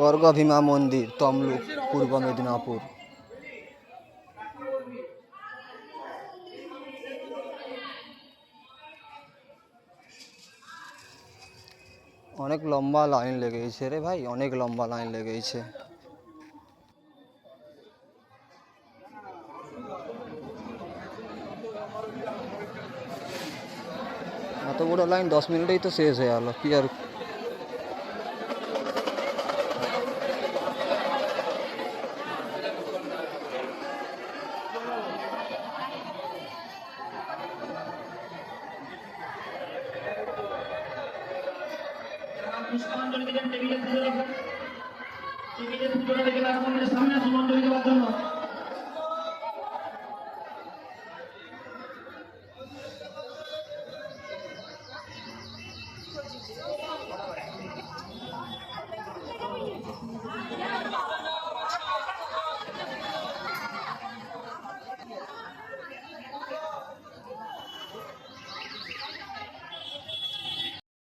বর্গা ভীমা মন্দির, তমলুক, পূর্ব মেদিনীপুর। অনেক লম্বা লাইন লেগেছে রে ভাই, অনেক লম্বা লাইন লেগেছে। এত বড় লাইন দশ মিনিটেই তো শেষ হয়ে গেল, কি আর যারা পুষ্পাঞ্জলি দিলেন টেবিলে পুজো রাখুন টেবিলে